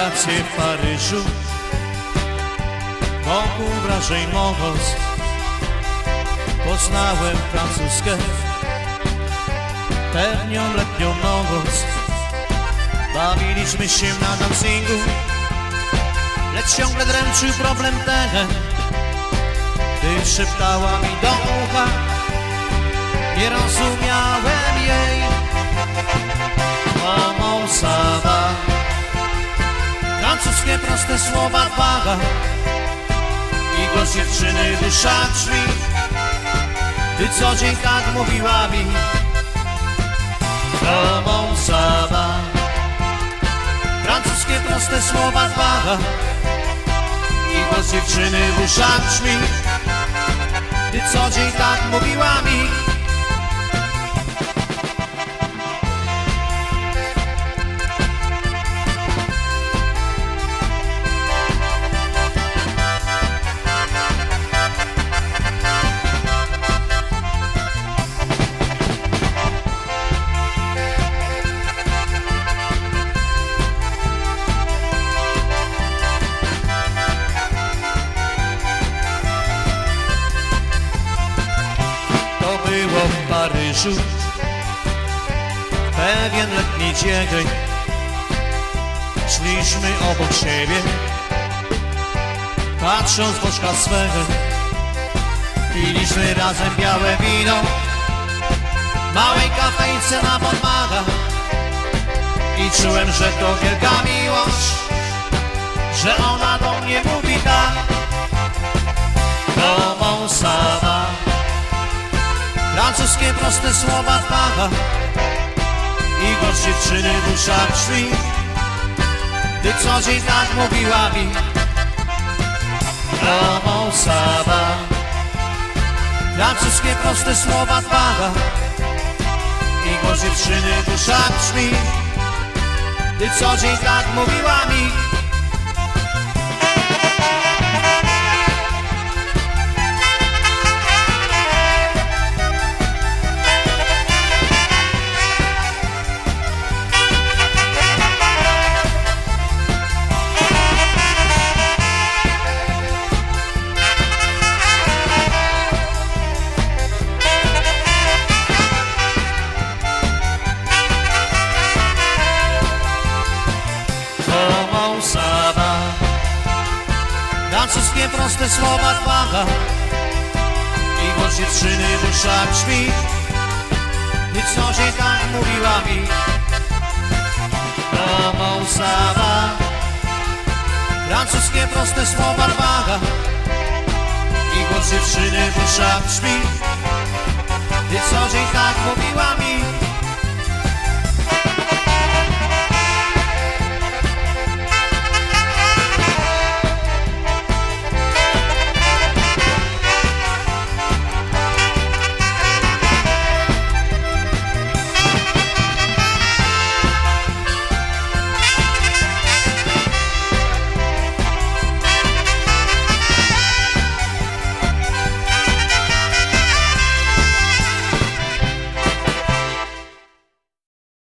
wakacje w Paryżu? Wokół wrażeń Poznałem francuskę. Pewnią letnią noc Bawiliśmy się na dancingu. Lecz ciągle dręczył problem ten Gdy szeptała mi do ucha Nie rozumiałem jej Francuskie proste słowa waga I głos dziewczyny dysza drzwi. Ty co dzień tak mówiła mi. Como sama. Francuskie proste słowa waga I głos dziewczyny w uszach brzmi Ty co dzień tak mówiła mi Paryżu. Pewien letni dzień Szliśmy obok siebie Patrząc w oczka swego Piliśmy razem białe wino w Małej kafejce na Bonmaga I czułem, że to wielka miłość Francuskie proste słowa waga I głos dziewczyny w uszach drzwi Gdy co dzień tak mówiła mi Como sama Francuskie proste słowa waga I głos dziewczyny w uszach drzwi Gdy co dzień tak mówiła mi Francuskie proste słowa waga I głos dziewczyny w uszach brzmi. Ty co dzień tak mówiła mi. Como sama Francuskie proste słowa waga I głos dziewczyny w uszach brzmi